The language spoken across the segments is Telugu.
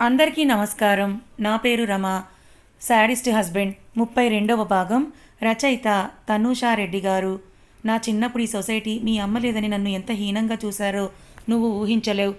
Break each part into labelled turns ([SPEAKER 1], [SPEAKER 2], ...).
[SPEAKER 1] అందరికీ నమస్కారం. నా పేరు రమ. శాడిస్ట్ హస్బెండ్ ముప్పై రెండవ భాగం. రచయిత తనూషా రెడ్డి గారు. నా చిన్నప్పుడు ఈ సొసైటీ మీ అమ్మ లేదని నన్ను ఎంత హీనంగా చూశారో నువ్వు ఊహించలేవు.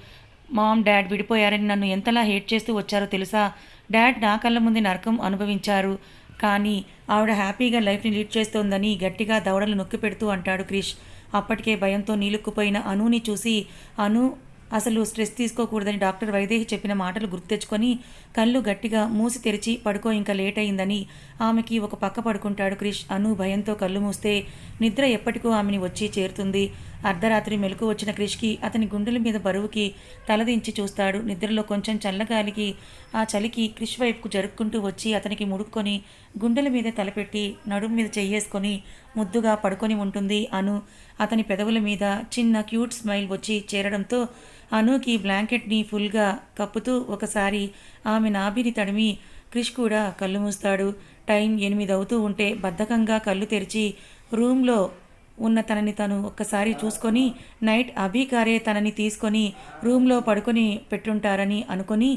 [SPEAKER 1] మామ్ డాడ్ విడిపోయారని నన్ను ఎంతలా హేట్ చేస్తూ వచ్చారో తెలుసా? డాడ్ నా కళ్ళ ముందు నరకం అనుభవించారు. కానీ ఆవిడ హ్యాపీగా లైఫ్ని లీడ్ చేస్తోందని గట్టిగా దవడలు నొక్కి పెడుతూ అంటాడు క్రిష్. అప్పటికే భయంతో నీలుక్కుపోయిన అనుని చూసి అను అసలు స్ట్రెస్ తీసుకోకూడదని డాక్టర్ వైదేహి చెప్పిన మాటలు గుర్తు తెచ్చుకొని కళ్ళు గట్టిగా మూసి తెరిచి పడుకో ఇంకా లేట్ అయిందని ఆమెకి ఒక పక్క పడుకుంటాడు క్రిష్. అను భయంతో కళ్ళు మూస్తే నిద్ర ఎప్పటికో ఆమెని వచ్చి చేరుతుంది. అర్ధరాత్రి మెలకు వచ్చిన క్రిష్కి అతని గుండెల మీద బరువుకి తలదించి చూస్తాడు. నిద్రలో కొంచెం చల్లగాలికి ఆ చలికి క్రిష్ వైపుకు జరుపుకుంటూ వచ్చి అతనికి ముడుక్కొని గుండెల మీద తలపెట్టి నడుము మీద చెయ్యేసుకొని ముద్దుగా పడుకొని ఉంటుంది అను. అతని పెదవుల మీద చిన్న క్యూట్ స్మైల్ వచ్చి చేరడంతో అనుకి బ్లాంకెట్ని ఫుల్గా కప్పుతూ ఒకసారి ఆమె నాభిని తడిమి క్రిష్ కూడా కళ్ళు మూస్తాడు. టైం ఎనిమిది అవుతూ ఉంటే బద్ధకంగా కళ్ళు తెరిచి రూమ్లో ఉన్న తనని తను ఒక్కసారి చూసుకొని నైట్ అభికారే తనని తీసుకొని రూమ్లో పడుకొని పెట్టుంటారని అనుకొని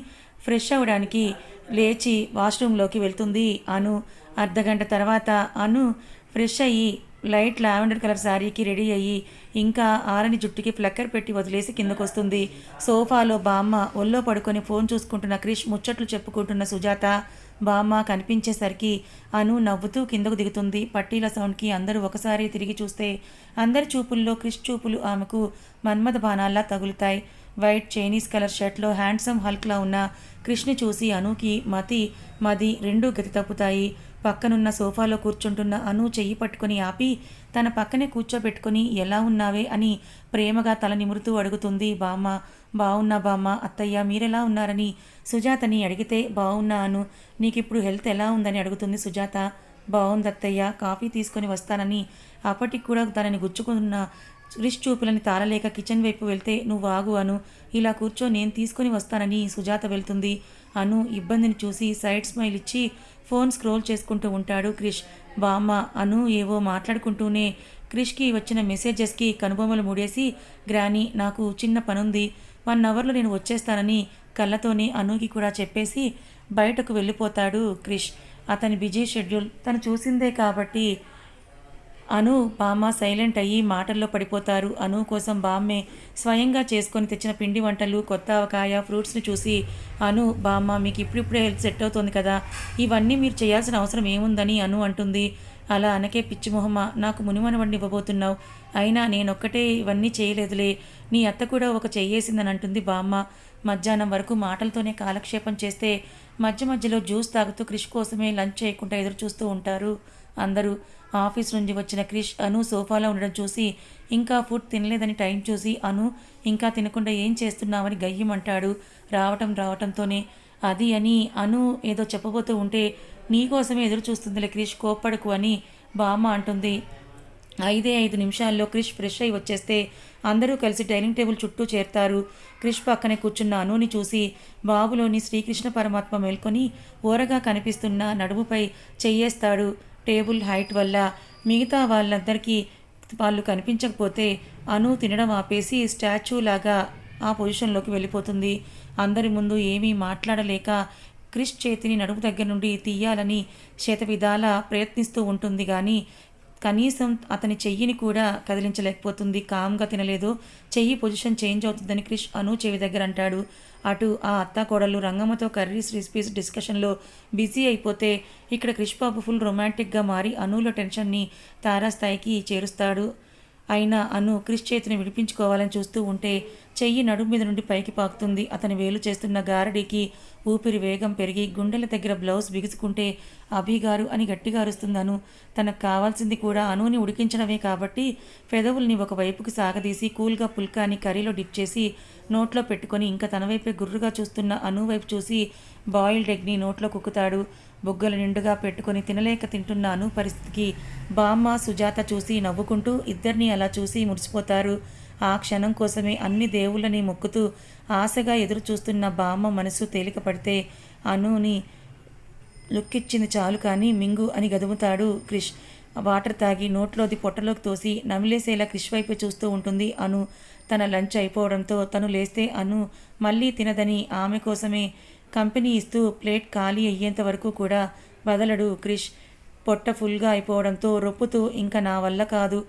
[SPEAKER 1] ఫ్రెష్ అవ్వడానికి లేచి వాష్రూమ్లోకి వెళ్తుంది అను. అర్ధగంట తర్వాత అను ఫ్రెష్ అయ్యి లైట్ లావెండర్ కలర్ శారీకి రెడీ అయ్యి ఇంకా ఆరని జుట్టుకి ఫ్లక్కర్ పెట్టి వదిలేసి కిందకు వస్తుంది సోఫాలో బామ్మ ఒళ్ళో పడుకొని ఫోన్ చూసుకుంటున్న క్రిష్ ముచ్చట్లు చెప్పుకుంటున్న సుజాత బామ్మ కనిపించేసరికి అను నవ్వుతూ కిందకు దిగుతుంది. పట్టీల సౌండ్కి అందరూ ఒకసారి తిరిగి చూస్తే అందరి చూపుల్లో క్రిష్ చూపులు ఆమెకు మన్మథ బాణాల్లా తగులుతాయి. వైట్ చైనీస్ కలర్ షర్ట్లో హ్యాండ్సమ్ హల్క్లా ఉన్న క్రిష్ని చూసి అనుకి మతి మది రెండూ గతి తప్పుతాయి పక్కనున్న సోఫాలో కూర్చుంటున్న అను చెయ్యి పట్టుకొని ఆపి తన పక్కనే కూర్చోబెట్టుకొని ఎలా ఉన్నావే? అని ప్రేమగా తల నిమురుతూ అడుగుతుంది బామ్మ. బావున్నా బామ్మ అత్తయ్య మీరెలా ఉన్నారని సుజాతని అడిగితే బావున్నా అను నీకిప్పుడు హెల్త్ ఎలా ఉందని అడుగుతుంది సుజాత. బాగుంది అత్తయ్య కాఫీ తీసుకొని వస్తానని. అప్పటికి కూడా తనని గుచ్చుకున్న రిష్ చూపులని తాళలేక కిచెన్ వైపు వెళ్తే నువ్వు ఆగు అను ఇలా కూర్చో నేను తీసుకొని వస్తానని సుజాత వెళ్తుంది. అను ఇబ్బందిని చూసి సైడ్ స్మైల్ ఇచ్చి ఫోన్ స్క్రోల్ చేసుకుంటూ ఉంటాడు క్రిష్. బామ్మ అను ఏవో మాట్లాడుకుంటూనే క్రిష్కి వచ్చిన మెసేజెస్కి కనుబొమ్మలు మూడేసి గ్రాని నాకు చిన్న పనుంది. వన్ అవర్లో నేను వచ్చేస్తానని కళ్ళతోనే అనుకి కూడా చెప్పేసి బయటకు వెళ్ళిపోతాడు క్రిష్. అతని బిజీ షెడ్యూల్ తను చూసిందే కాబట్టి అను బామ్మ సైలెంట్ అయ్యి మాటల్లో పడిపోతారు. అను కోసం బామ్మే స్వయంగా చేసుకొని తెచ్చిన పిండి వంటలు కొత్త ఆవకాయ ఫ్రూట్స్ని చూసి అను బామ్మ మీకు ఇప్పుడిప్పుడే హెల్త్ సెట్ అవుతుంది కదా ఇవన్నీ మీరు చేయాల్సిన అవసరం ఏముందని అను అంటుంది. అలా అనకే పిచ్చి మొహమ్మ నాకు మునిమనవండి ఇవ్వబోతున్నావు. అయినా నేనొక్కటే ఇవన్నీ చేయలేదులే నీ అత్త కూడా ఒక చెయ్యేసిందని అంటుంది బామ్మ. మధ్యాహ్నం వరకు మాటలతోనే కాలక్షేపం చేస్తే మధ్య మధ్యలో జ్యూస్ తాగుతూ క్రిష్ కోసమే లంచ్ చేయకుండా ఎదురు చూస్తూ ఉంటారు అందరూ. ఆఫీస్ నుంచి వచ్చిన క్రిష్ అను సోఫాలో ఉండడం చూసి ఇంకా ఫుడ్ తినలేదని టైం చూసి అను ఇంకా తినకుండా ఏం చేస్తున్నావని గయ్యమంటాడు రావటం రావటంతోనే అది అని అను ఏదో చెప్పబోతూ ఉంటే నీకోసమే ఎదురు చూస్తుందిలే క్రిష్ కోప్పడకు అని బామ్మ అంటుంది. ఐదే ఐదు నిమిషాల్లో క్రిష్ ఫ్రెష్ అయి వచ్చేస్తే అందరూ కలిసి డైనింగ్ టేబుల్ చుట్టూ చేరుతారు. క్రిష్ పక్కనే కూర్చున్న అనుని చూసి బాబులోని శ్రీకృష్ణ పరమాత్మ మేల్కొని ఓరగా కనిపిస్తున్న నడుముపై చెయ్యేస్తాడు. టేబుల్ హైట్ వల్ల మిగతా వాళ్ళందరికీ వాళ్ళు కనిపించకపోతే అను తినడం ఆపేసి స్టాచ్యూ లాగా ఆ పొజిషన్లోకి వెళ్ళిపోతుంది. అందరి ముందు ఏమీ మాట్లాడలేక క్రిష్ చేతిని నడుము దగ్గర నుండి తీయాలని శతవిధాల ప్రయత్నిస్తూ ఉంటుంది కానీ కనీసం అతని చెయ్యిని కూడా కదిలించలేకపోతుంది కామ్గా తినలేదు. చెయ్యి పొజిషన్ చేంజ్ అవుతుందని క్రిష్ అను చెవి దగ్గర అంటాడు. అటు ఆ అత్త కోడలు రంగమ్మతో కర్రీస్ రెసిపీస్ డిస్కషన్లో బిజీ అయిపోతే ఇక్కడ క్రిష్ బాబు ఫుల్ రొమాంటిక్గా మారి అనులో టెన్షన్ని తారాస్థాయికి చేరుస్తాడు. అయినా అను క్రిష్ చేతిని విడిపించుకోవాలని చూస్తూ ఉంటే చెయ్యి నడుము మీద నుండి పైకి పాకుతుంది. అతని వేలు చేస్తున్న గారడీకి ఊపిరి వేగం పెరిగి గుండెల దగ్గర బ్లౌజ్ బిగుసుకుంటే అభిగారు అని గట్టిగా అరుస్తుందను తనకు కావాల్సింది కూడా అనుని ఉడికించడమే కాబట్టి పెదవుల్ని ఒకవైపుకి సాగదీసి కూల్గా పుల్కాని కర్రీలో డిప్ చేసి నోట్లో పెట్టుకొని ఇంకా తన వైపే గుర్రుగా చూస్తున్న అను వైపు చూసి బాయిల్డ్ ఎగ్ని నోట్లో కుక్కుతాడు. బుగ్గలు నిండుగా పెట్టుకొని తినలేక తింటున్నాను పరిస్థితికి. బామ్మ సుజాత చూసి నవ్వుకుంటూ ఇద్దరిని అలా చూసి మురిసిపోతారు. ఆ క్షణం కోసమే అన్ని దేవుళ్ళని మొక్కుతూ ఆశగా ఎదురు చూస్తున్న బామ్మ మనసు తేలిక పడితే అనుని లుక్కిచ్చింది చాలు కానీ మింగు అని గదుముతాడు క్రిష్. వాటర్ తాగి నోట్లోది పొట్టలోకి తోసి నమిలేసేలా క్రిష్ వైపు చూస్తూ ఉంటుంది అను. తన లంచ్ అయిపోవడంతో తను లేస్తే అను మళ్ళీ తినదని ఆమె కోసమే కంపెనీ ఇస్తూ ప్లేట్ ఖాళీ అయ్యేంత వరకు కూడా వదలడు క్రిష్. పొట్ట ఫుల్గా అయిపోవడంతో రొప్పుతూ ఇంకా నా వల్ల కాదు.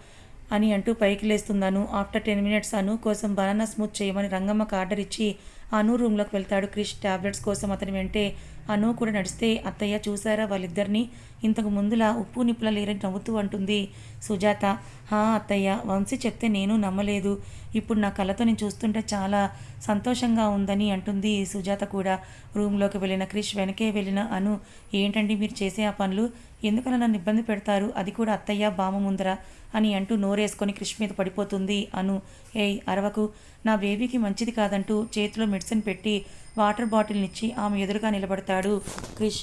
[SPEAKER 1] అని అంటూ పైకి లేస్తున్నాను ఆఫ్టర్ టెన్ మినిట్స్ అను కోసం బనానా స్మూత్ చేయమని రంగమ్మకు ఆర్డర్ ఇచ్చి అను రూమ్లోకి వెళ్తాడు. క్రిష్ టాబ్లెట్స్ కోసం అతని వెంటే అను కూడా నడిస్తే అత్తయ్య చూసారా వాళ్ళిద్దరిని? ఇంతకు ముందులా ఉప్పు నిప్పుల లేరని నవ్వుతూ అంటుంది సుజాత. హా అత్తయ్య వంశీ చెప్తే నేను నమ్మలేదు. ఇప్పుడు నా కళ్ళతో నేను చూస్తుంటే చాలా సంతోషంగా ఉందని అంటుంది సుజాత కూడా. రూమ్లోకి వెళ్ళిన క్రిష్ వెనకే వెళ్ళిన అను ఏంటండి మీరు చేసే ఆ పనులు? ఎందుకలా నన్ను ఇబ్బంది పెడతారు? అది కూడా అత్తయ్య బామ ముందర అని అంటూ నోరేసుకొని క్రిష్ మీద పడిపోతుంది అను. ఏయ్ అరవకు నా బేబీకి మంచిది కాదంటూ చేతిలో మెడిసిన్ పెట్టి వాటర్ బాటిల్నిచ్చి ఆమె ఎదురుగా నిలబడతాడు క్రిష్.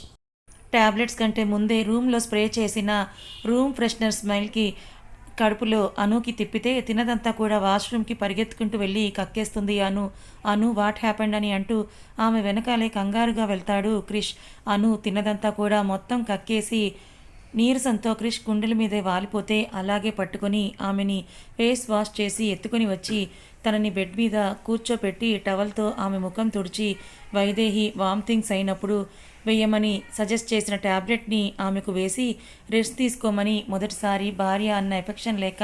[SPEAKER 1] టాబ్లెట్స్ కంటే ముందే రూమ్లో స్ప్రే చేసిన రూమ్ ఫ్రెషనర్ స్మైల్కి కడుపులో అనుకి తిప్పితే తినదంతా కూడా వాష్రూమ్కి పరిగెత్తుకుంటూ వెళ్ళి కక్కేస్తుంది అను. అను వాట్ హ్యాపెండ్ అని అంటూ ఆమె వెనకాలే కంగారుగా వెళ్తాడు క్రిష్. అను తిన్నదంతా కూడా మొత్తం కక్కేసి నీరసంతో క్రిష్ గుండెల మీదే వాలిపోతే అలాగే పట్టుకొని ఆమెని ఫేస్ వాష్ చేసి ఎత్తుకొని వచ్చి తనని బెడ్ మీద కూర్చోపెట్టి టవల్తో ఆమె ముఖం తుడిచి వైదేహి వామ్థింగ్స్ అయినప్పుడు వేయమని సజెస్ట్ చేసిన ట్యాబ్లెట్ని ఆమెకు వేసి రెస్ట్ తీసుకోమని మొదటిసారి భార్య అన్న ఎఫెక్షన్ లేక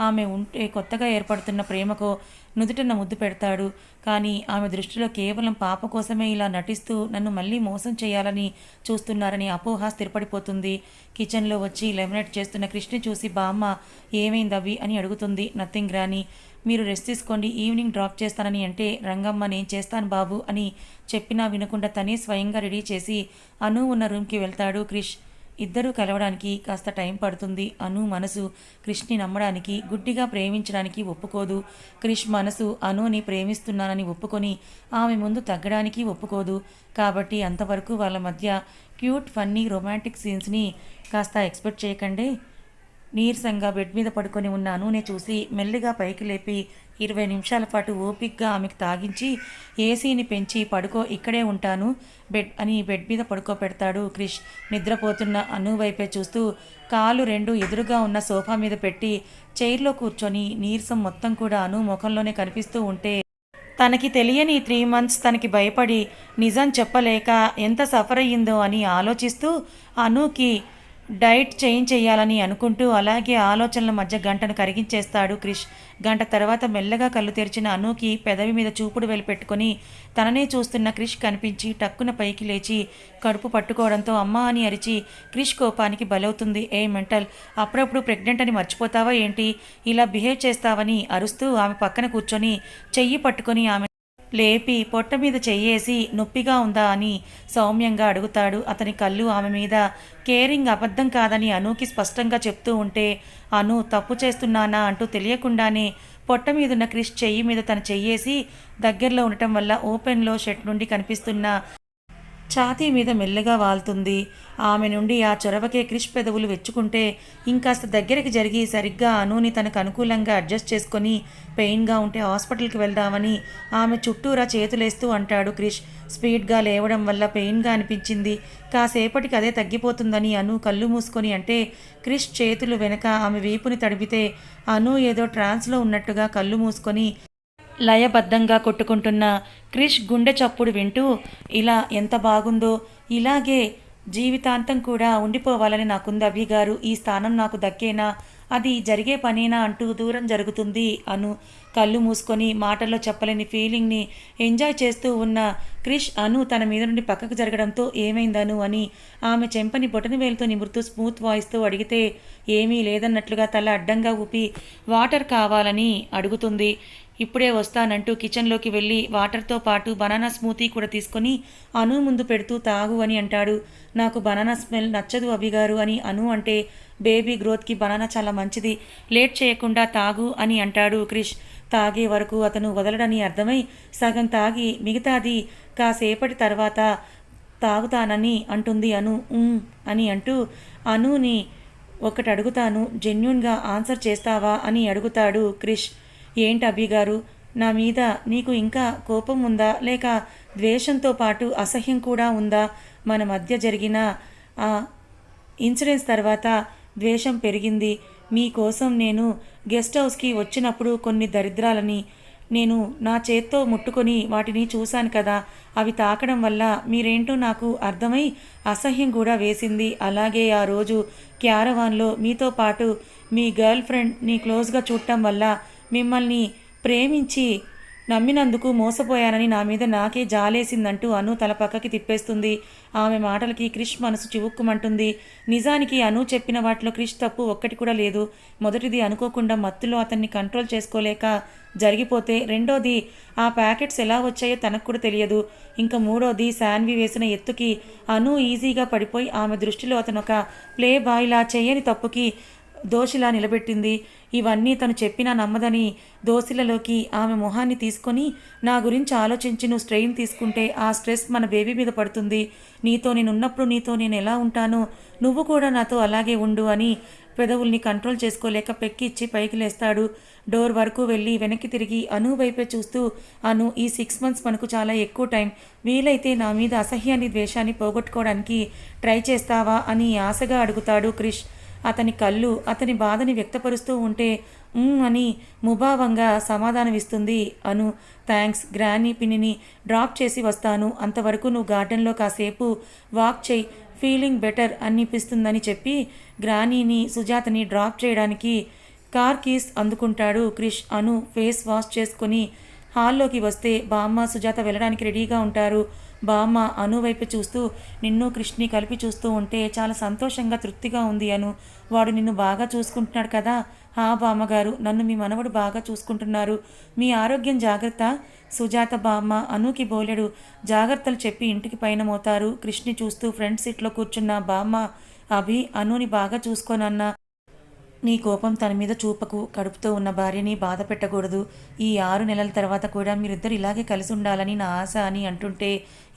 [SPEAKER 1] ఆమె ఉంటే కొత్తగా ఏర్పడుతున్న ప్రేమకో నుదుటన ముద్దు పెడతాడు. కానీ ఆమె దృష్టిలో కేవలం పాప కోసమే ఇలా నటిస్తూ నన్ను మళ్ళీ మోసం చేయాలని చూస్తున్నారని అపోహ స్థిరపడిపోతుంది. కిచెన్లో వచ్చి లెమినేట్ చేస్తున్న కృష్ణ చూసి బామ్మ ఏమైంది అవి? అని అడుగుతుంది నథింగ్ రాని మీరు రెస్ట్ తీసుకోండి ఈవినింగ్ డ్రాప్ చేస్తానని అంటే రంగమ్మ నేను చేస్తాను బాబు అని చెప్పినా వినకుండా తనే స్వయంగా రెడీ చేసి అను ఉన్న రూమ్కి వెళ్తాడు క్రిష్ ఇద్దరూ కలవడానికి కాస్త టైం పడుతుంది. అను మనసు క్రిష్ని నమ్మడానికి గుడ్డిగా ప్రేమించడానికి ఒప్పుకోదు. క్రిష్ మనసు అనుని ప్రేమిస్తున్నానని ఒప్పుకొని ఆమె ముందు తగ్గడానికి ఒప్పుకోదు. కాబట్టి అంతవరకు వాళ్ళ మధ్య క్యూట్ ఫన్నీ రొమాంటిక్ సీన్స్ని కాస్త ఎక్స్పెక్ట్ చేయకండి. నీరసంగా బెడ్ మీద పడుకొని ఉన్న అనునే చూసి మెల్లిగా పైకి లేపి ఇరవై నిమిషాల పాటు ఓపిక్గా ఆమెకు తాగించి ఏసీని పెంచి పడుకో ఇక్కడే ఉంటాను బెడ్ అని బెడ్ మీద పడుకోపెడతాడు క్రిష్. నిద్రపోతున్న అను వైపే చూస్తూ కాలు రెండు ఎదురుగా ఉన్న సోఫా మీద పెట్టి చైర్లో కూర్చొని నీరసం మొత్తం కూడా అను ముఖంలోనే కనిపిస్తూ ఉంటే తనకి తెలియని త్రీ మంత్స్ తనకి భయపడి నిజం చెప్పలేక ఎంత సఫర్ అయ్యిందో అని ఆలోచిస్తూ అనుకి డైట్ చేంజ్ చేయాలని అనుకుంటూ అలాగే ఆలోచనల మధ్య గంటను కరిగించేస్తాడు క్రిష్. గంట తర్వాత మెల్లగా కళ్ళు తెరిచిన అనుకి పెదవి మీద చూపుడు పెట్టుకొని తననే చూస్తున్న క్రిష్ కనిపించి టక్కున పైకి లేచి కడుపు పట్టుకోవడంతో అమ్మ అని అరిచి క్రిష్ కోపానికి బలవుతుంది. ఏ మెంటల్ అప్పుడప్పుడు ప్రెగ్నెంట్ అని మర్చిపోతావా ఏంటి? ఇలా బిహేవ్ చేస్తావని అరుస్తూ ఆమె పక్కన కూర్చొని చెయ్యి పట్టుకొని ఆమె లేపి పొట్ట మీద చెయ్యేసి నొప్పిగా ఉందా అని సౌమ్యంగా అడుగుతాడు. అతని కళ్ళు ఆమె మీద కేరింగ్ అబద్ధం కాదని అనుకి స్పష్టంగా చెప్తూ ఉంటే అను తప్పు చేస్తున్నానా అంటూ తెలియకుండానే పొట్ట మీదున్న క్రిష్ చెయ్యి మీద తన చెయ్యేసి దగ్గరలో ఉండటం వల్ల ఓపెన్లో షెట్ నుండి కనిపిస్తున్న ఛాతీ మీద మెల్లగా వాల్తుంది ఆమె నుండి ఆ చొరవకే క్రిష్ పెదవులు వెచ్చుకుంటే ఇంకాస్త దగ్గరికి జరిగి సరిగ్గా అనూని తనకు అనుకూలంగా అడ్జస్ట్ చేసుకొని పెయిన్గా ఉంటే హాస్పిటల్కి వెళ్దామని ఆమె చుట్టూరా చేతులేస్తూ అంటాడు క్రిష్. స్పీడ్గా లేవడం వల్ల పెయిన్గా అనిపించింది. కాసేపటికి అదే తగ్గిపోతుందని అను కళ్ళు మూసుకొని అంటే క్రిష్ చేతులు వెనక ఆమె వీపుని తడిపితే అను ఏదో ట్రాన్స్లో ఉన్నట్టుగా కళ్ళు మూసుకొని లయబద్ధంగా కొట్టుకుంటున్న క్రిష్ గుండె చప్పుడు వింటూ ఇలా ఎంత బాగుందో ఇలాగే జీవితాంతం కూడా ఉండిపోవాలని నాకుంది అభిగారు ఈ స్థానం నాకు దక్కేనా? అది జరిగే పనేనా? అంటూ దూరం జరుగుతుంది అను. కళ్ళు మూసుకొని మాటల్లో చెప్పలేని ఫీలింగ్ని ఎంజాయ్ చేస్తూ ఉన్న క్రిష్ అను తన మీద నుండి పక్కకు జరగడంతో ఏమైందను అని? ఆమె చెంపని బొటని వేలుతో నిమురుతూ స్మూత్ వాయిస్తో అడిగితే ఏమీ లేదన్నట్లుగా తల అడ్డంగా ఊపి వాటర్ కావాలని అడుగుతుంది. ఇప్పుడే వస్తానంటూ కిచెన్లోకి వెళ్ళి వాటర్తో పాటు బనానా స్మూతీ కూడా తీసుకొని అను ముందు పెడుతూ తాగు అని అంటాడు. నాకు బనానా స్మెల్ నచ్చదు అభిగారు అని అను అంటే బేబీ గ్రోత్కి బనానా చాలా మంచిది లేట్ చేయకుండా తాగు అని అంటాడు క్రిష్. తాగే వరకు అతను వదలడని అర్థమై సగం తాగి మిగతాది కాసేపటి తర్వాత తాగుతానని అంటుంది అను. అని అంటూ అనుని ఒకటి అడుగుతాను జెన్యున్గా ఆన్సర్ చేస్తావా అని అడుగుతాడు క్రిష్. ఏంటి అభి గారు? నా మీద నీకు ఇంకా కోపం ఉందా? లేక ద్వేషంతో పాటు అసహ్యం కూడా ఉందా? మన మధ్య జరిగిన ఆ తర్వాత ద్వేషం పెరిగింది. మీకోసం నేను గెస్ట్ హౌస్కి వచ్చినప్పుడు కొన్ని దరిద్రాలని నేను నా చేత్తో ముట్టుకొని వాటిని చూశాను కదా. అవి తాకడం వల్ల మీరేంటో నాకు అర్థమై అసహ్యం కూడా వేసింది. అలాగే ఆ రోజు క్యారవాన్లో మీతో పాటు మీ గర్ల్ ఫ్రెండ్ నీ క్లోజ్గా చూడటం వల్ల మిమ్మల్ని ప్రేమించి నమ్మినందుకు మోసపోయానని నా మీద నాకే జాలేసిందంటూ అను తల పక్కకి తిప్పేస్తుంది. ఆమె మాటలకి క్రిష్ మనసు చివుక్కుమంటుంది. నిజానికి అను చెప్పిన వాటిలో క్రిష్ తప్పు ఒక్కటి కూడా లేదు. మొదటిది అనుకోకుండా మత్తులో అతన్ని కంట్రోల్ చేసుకోలేక జరిగిపోతే రెండోది ఆ ప్యాకెట్స్ ఎలా వచ్చాయో తనకు కూడా తెలియదు. ఇంకా మూడోది శాన్వి వేసిన ఎత్తుకి అను ఈజీగా పడిపోయి ఆమె దృష్టిలో అతను ఒక ప్లే బాయ్లా చేయని తప్పుకి దోషిలా నిలబెట్టింది. ఇవన్నీ తను చెప్పినా నమ్మదని దోశలలోకి ఆమె మొహాన్ని తీసుకొని నా గురించి ఆలోచించి నువ్వు స్ట్రెయిన్ తీసుకుంటే ఆ స్ట్రెస్ మన బేబీ మీద పడుతుంది. నీతో నేను ఉన్నప్పుడు నీతో నేను ఎలా ఉంటానో నువ్వు కూడా నాతో అలాగే ఉండు అని పెదవుల్ని కంట్రోల్ చేసుకోలేక పెక్కిచ్చి పైకి లేస్తాడు. డోర్ వరకు వెళ్ళి వెనక్కి తిరిగి అను వైపే చూస్తూ అను ఈ సిక్స్ మంత్స్ మనకు చాలా ఎక్కువ టైం. వీలైతే నా మీద అసహ్యాన్ని ద్వేషాన్ని పోగొట్టుకోవడానికి ట్రై చేస్తావా అని ఆశగా అడుగుతాడు క్రిష్. అతని కళ్ళు అతని బాధని వ్యక్తపరుస్తూ ఉంటే అని ముభావంగా సమాధానమిస్తుంది అను. థ్యాంక్స్ గ్రానీ పిన్నిని డ్రాప్ చేసి వస్తాను. అంతవరకు నువ్వు గార్డెన్లో కాసేపు వాక్ చేయి. ఫీలింగ్ బెటర్ అనిపిస్తుందని చెప్పి గ్రానీని సుజాతని డ్రాప్ చేయడానికి కార్ కీస్ అందుకుంటాడు క్రిష్ అను. ఫేస్ వాష్ చేసుకొని హాల్లోకి వస్తే బామ్మ సుజాత వెళ్ళడానికి రెడీగా ఉంటారు. బామ్మ అను వైపు చూస్తూ నిన్ను కృష్ణి కలిపి చూస్తూ ఉంటే చాలా సంతోషంగా తృప్తిగా ఉంది అను. వాడు నిన్ను బాగా చూసుకుంటున్నాడు కదా? హా బామ్మగారు నన్ను మీ మనవడు బాగా చూసుకుంటున్నారు. మీ ఆరోగ్యం జాగ్రత్త. సుజాత బామ్మ అనుకి బోలెడు. జాగ్రత్తలు చెప్పి ఇంటికి పైన మోతారు. చూస్తూ ఫ్రంట్ సీట్లో కూర్చున్న బామ్మ అభి అనుని బాగా చూసుకోనన్నా నీ కోపం తన మీద చూపకు కడుపుతో ఉన్న భార్యని బాధ పెట్టకూడదు. ఈ ఆరు నెలల తర్వాత కూడా మీరిద్దరు ఇలాగే కలిసి ఉండాలని నా ఆశ అని అంటుంటే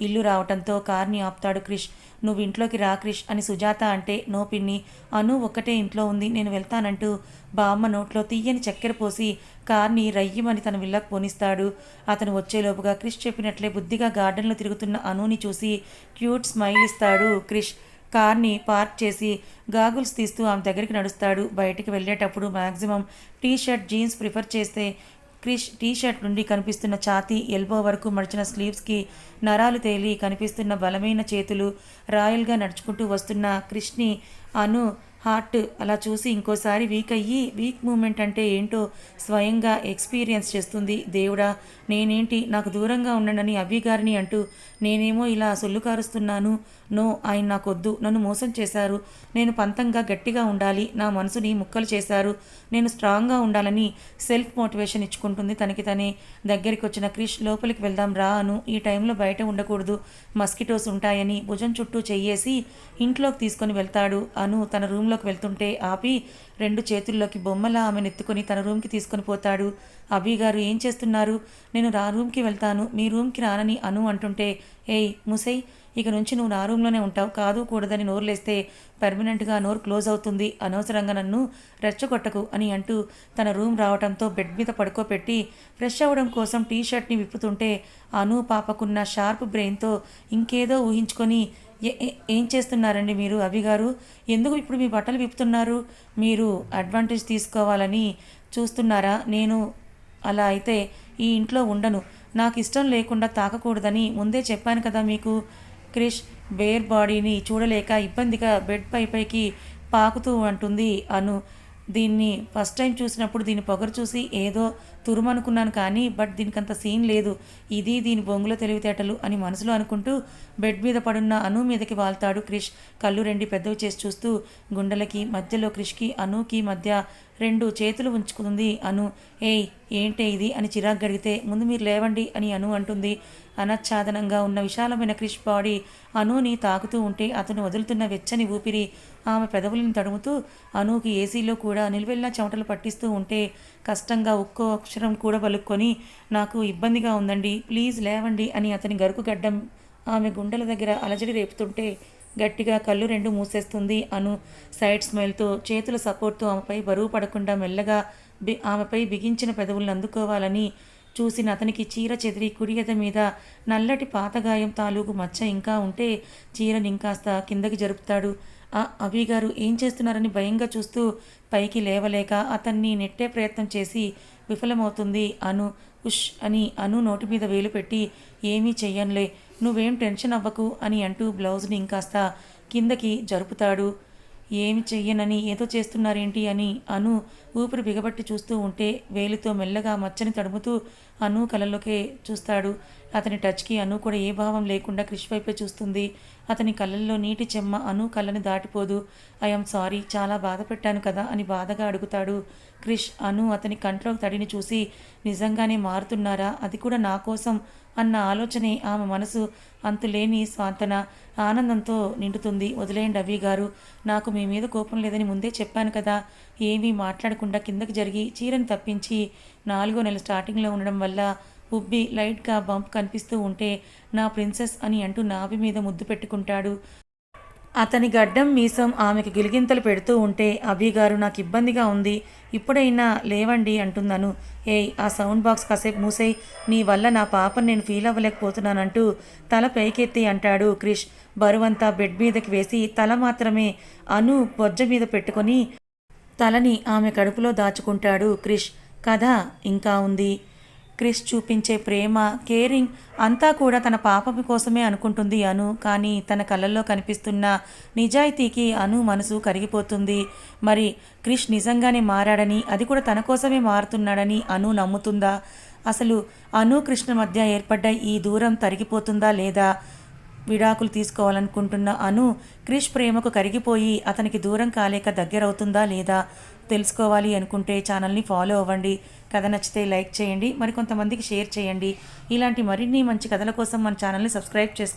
[SPEAKER 1] ఇల్లు రావటంతో కార్ని ఆపుతాడు క్రిష్. నువ్వు ఇంట్లోకి రా క్రిష్ అని సుజాత అంటే నో పిన్ని అను ఒక్కటే ఇంట్లో ఉంది నేను వెళ్తానంటూ బామ్మ నోట్లో తీయని చక్కెర పోసి కార్ని రయ్యమని తన విల్లకు పోనిస్తాడు. అతను వచ్చేలోపుగా క్రిష్ చెప్పినట్లే బుద్ధిగా గార్డెన్లో తిరుగుతున్న అనుని చూసి క్యూట్ స్మైల్ ఇస్తాడు క్రిష్. కార్ని పార్క్ చేసి గాగుల్స్ తీస్తూ ఆమె దగ్గరికి నడుస్తాడు. బయటికి వెళ్ళేటప్పుడు maximum T shirt jeans prefer చేస్తే క్రిష్ టీ షర్ట్ నుండి కనిపిస్తున్న ఛాతీ ఎల్బో వరకు మడిచిన స్లీవ్స్కి నరాలు తేలి కనిపిస్తున్న బలమైన చేతులు రాయల్గా నడుచుకుంటూ వస్తున్న క్రిష్ని అను హార్ట్ అలా చూసి ఇంకోసారి వీక్ అయ్యి వీక్ మూమెంట్ అంటే ఏంటో స్వయంగా ఎక్స్పీరియన్స్ చేస్తుంది. దేవుడా నేనేంటి? నాకు దూరంగా ఉండనని అవి గారిని అంటూ నేనేమో ఇలా సొల్లు కారుస్తున్నాను. నో ఆయన నాకొద్దు. నన్ను మోసం చేశారు. నేను పంతంగా గట్టిగా ఉండాలి. నా మనసుని ముక్కలు చేశారు. నేను స్ట్రాంగ్గా ఉండాలని సెల్ఫ్ మోటివేషన్ ఇచ్చుకుంటుంది తనకి తనే. దగ్గరికి వచ్చిన క్రిష్ లోపలికి వెళ్దాం రా అను. ఈ టైంలో బయట ఉండకూడదు. మస్కిటోస్ ఉంటాయని భుజం చుట్టూ చెయ్యేసి ఇంట్లోకి తీసుకొని వెళ్తాడు అను తన రూమ్లోకి వెళ్తుంటే ఆపి రెండు చేతుల్లోకి బొమ్మలా ఆమెను ఎత్తుకొని తన రూమ్కి తీసుకొని పోతాడు. అభి గారు ఏం చేస్తున్నారు? నేను నా రూమ్కి వెళ్తాను. మీ రూమ్కి రానని అను అంటుంటే ఏయ్ ముసై ఇక నుంచి నువ్వు నా రూమ్లోనే ఉంటావు. కాదు కూడదని నోరులేస్తే పర్మనెంట్గా నోరు క్లోజ్ అవుతుంది. అనవసరంగా నన్ను రెచ్చగొట్టకు అని అంటూ తన రూమ్ రావడంతో బెడ్ మీద పడుకోపెట్టి ఫ్రెష్ అవ్వడం కోసం టీ షర్ట్ని విప్పుతుంటే అను పాపకున్న షార్ప్ బ్రెయిన్తో ఇంకేదో ఊహించుకొని "ఏ- ఏం చేస్తున్నారండి మీరు అభి గారు? ఎందుకు ఇప్పుడు మీ బట్టలు విప్పుతున్నారు? మీరు అడ్వాంటేజ్ తీసుకోవాలని చూస్తున్నారా? నేను అలా అయితే ఈ ఇంట్లో ఉండను. నాకు ఇష్టం లేకుండా తాకకూడదని ముందే చెప్పాను కదా మీకు. క్రిష్ బేర్ బాడీని చూడలేక ఇబ్బందిగా బెడ్ పై పైకి పాకుతూ అంటుంది అను. దీన్ని ఫస్ట్ టైం చూసినప్పుడు దీని పొగరు చూసి ఏదో తురుమనుకున్నాను కానీ బట్ దీనికి అంత సీన్ లేదు. ఇది దీని బొంగుల తెలివితేటలు అని మనసులో అనుకుంటూ బెడ్ మీద పడున్న అను మీదకి వాల్తాడు క్రిష్. కళ్ళు రెండు పెద్దవి చేసి చూస్తూ గుండెలకి మధ్యలో క్రిష్కి అనుకి మధ్య రెండు చేతులు ఉంచుకుంది అను. ఏయ్ ఏంటే ఇది? అని చిరాకు గడిగితే ముందు మీరు లేవండి అని అను అంటుంది. అనచ్ఛాదనంగా ఉన్న విశాలమైన క్రిష్ బాడీ అనుని తాకుతూ ఉంటే అతను వదులుతున్న వెచ్చని ఊపిరి ఆమె పెదవులను తడుముతూ అనుకి ఏసీలో కూడా నిలువెల్లా చెమటలు పట్టిస్తూ ఉంటే కష్టంగా ఒక్కో అక్షరం కూడా పలుక్కొని నాకు ఇబ్బందిగా ఉందండి. ప్లీజ్ లేవండి అని అతని గరుకు గడ్డం ఆమె గుండెల దగ్గర అలజడి రేపుతుంటే గట్టిగా కళ్ళు రెండు మూసేస్తుంది అను సైడ్ స్మైల్తో చేతుల సపోర్ట్తో ఆమెపై బరువు పడకుండా మెల్లగా బి ఆమెపై బిగించిన పెదవులను అందుకోవాలని చూసిన అతనికి చీర చెదిరి కుడియత మీద నల్లటి పాతగాయం తాలూకు మచ్చ ఇంకా ఉంటే చీరని ఇంకాస్త కిందకి జరుపుతాడు. ఆ అభి గారు ఏం చేస్తున్నారని భయంగా చూస్తూ పైకి లేవలేక అతన్ని నెట్టే ప్రయత్నం చేసి విఫలమవుతుంది. అను ఉష్ అని అను నోటి మీద వేలు పెట్టి ఏమీ చెయ్యనులే. నువ్వేం టెన్షన్ అవ్వకు అని అంటూ బ్లౌజ్ని ఇంకాస్త కిందకి జరుపుతాడు. ఏమి చెయ్యనని ఏదో చేస్తున్నారేంటి అని అను ఊపిరి బిగబట్టి చూస్తూ ఉంటే వేలితో మెల్లగా మచ్చని తడుముతూ అను కళ్ళలోకే చూస్తాడు. అతని టచ్కి అను కూడా ఏ భావం లేకుండా క్రిష్ వైపే చూస్తుంది. అతని కళ్ళల్లో నీటి చెమ్మ అను కళ్ళని దాటిపోదు. ఐఎమ్ సారీ చాలా బాధ పెట్టాను కదా అని బాధగా అడుగుతాడు క్రిష్. అను అతని కంట్లో తడిని చూసి నిజంగానే మారుతున్నారా? అది కూడా నా కోసం అన్న ఆలోచనే ఆమె మనసు. అంతులేని స్వాంతన ఆనందంతో నిండుతుంది. వదిలేయండి అవి గారు. నాకు మీ మీద కోపం లేదని ముందే చెప్పాను కదా. ఏమీ మాట్లాడకుండా కిందకి జరిగి చీరని తప్పించి నాలుగో నెల స్టార్టింగ్లో ఉండడం వల్ల ఉబ్బి లైట్గా బంప్ కనిపిస్తూ ఉంటే నా ప్రిన్సెస్ అని అంటూ నాభి మీద ముద్దు పెట్టుకుంటాడు. అతని గడ్డం మీసం ఆమెకు గిలిగింతలు పెడుతూ ఉంటే అభిగారు నాకు ఇబ్బందిగా ఉంది. ఇప్పుడైనా లేవండి అంటున్నాను. ఏయ్ ఆ సౌండ్ బాక్స్ కాసేపు మూసేయ్. నీ వల్ల నా పాపను నేను ఫీల్ అవ్వలేకపోతున్నానంటూ తల పైకెత్తి అంటాడు క్రిష్. బరువంతా బెడ్ మీదకి వేసి తల మాత్రమే అను బొజ్జ మీద పెట్టుకొని తలని ఆమె కడుపులో దాచుకుంటాడు క్రిష్. కథ ఇంకా ఉంది. క్రిష్ చూపించే ప్రేమ కేరింగ్ అంతా కూడా తన పాపం కోసమే అనుకుంటుంది అను. కానీ తన కళ్ళల్లో కనిపిస్తున్న నిజాయితీకి అను మనసు కరిగిపోతుంది. మరి క్రిష్ నిజంగానే మారాడని అది కూడా తన కోసమే మారుతున్నాడని అను నమ్ముతుందా? అసలు అను కృష్ణ మధ్య ఏర్పడ్డ ఈ దూరం తరిగిపోతుందా లేదా? విడాకులు తీసుకోవాలనుకుంటున్న అను క్రిష్ ప్రేమకు కరిగిపోయి అతనికి దూరం కాలేక దగ్గరవుతుందా లేదా తెలుసుకోవాలి అనుకుంటే ఛానల్ని ఫాలో అవ్వండి. కథ నచ్చితే లైక్ చేయండి మరికొంతమందికి షేర్ చేయండి. ఇలాంటి మరిన్ని మంచి కథల కోసం మన ఛానల్ని సబ్స్క్రైబ్ చేసుకోండి.